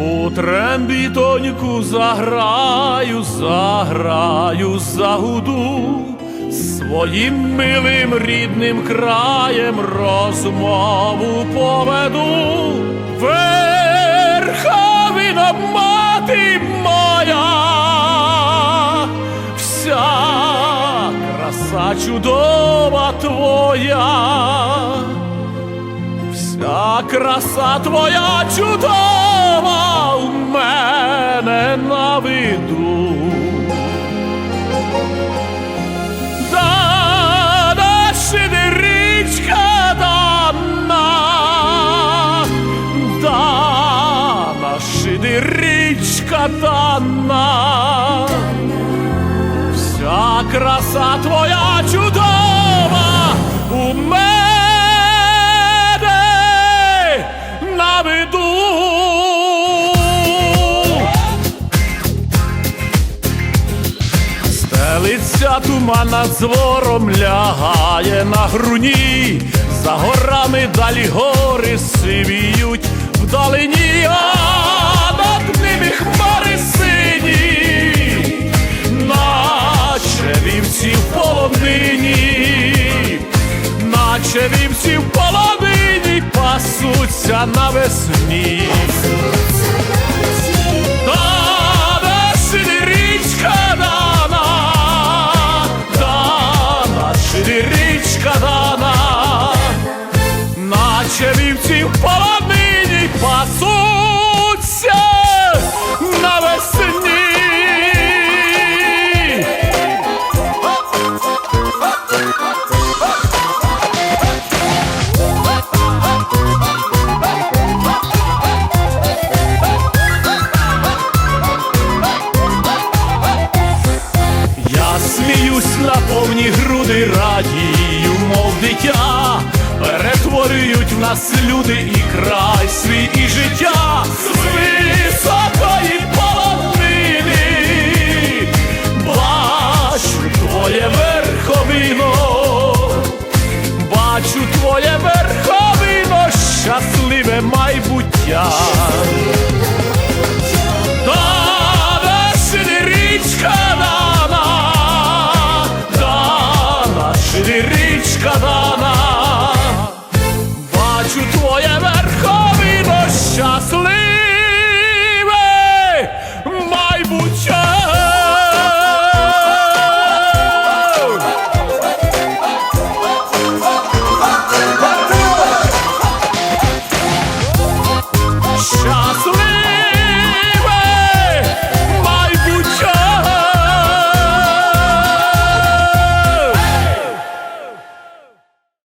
У трембітоньку заграю, заграю, загуду, своїм милим рідним краєм розмову поведу. Верховина мати моя, вся краса чудова твоя. Вся краса твоя чудова шидеричка. Вся краса твоя чудова у мене на виду. Стелиться туман над звором лягає на груні, за горами далі гори сивіють вдалині, наче вівці в полонині пасуться навесні. Наче вівці в полонині пасуться навесні. Я Радію, мов дитя, перетворюють в нас люди і край свій і життя. З високої полонини, бачу твоє верховино, бачу твоє верховино, щасливе майбуття.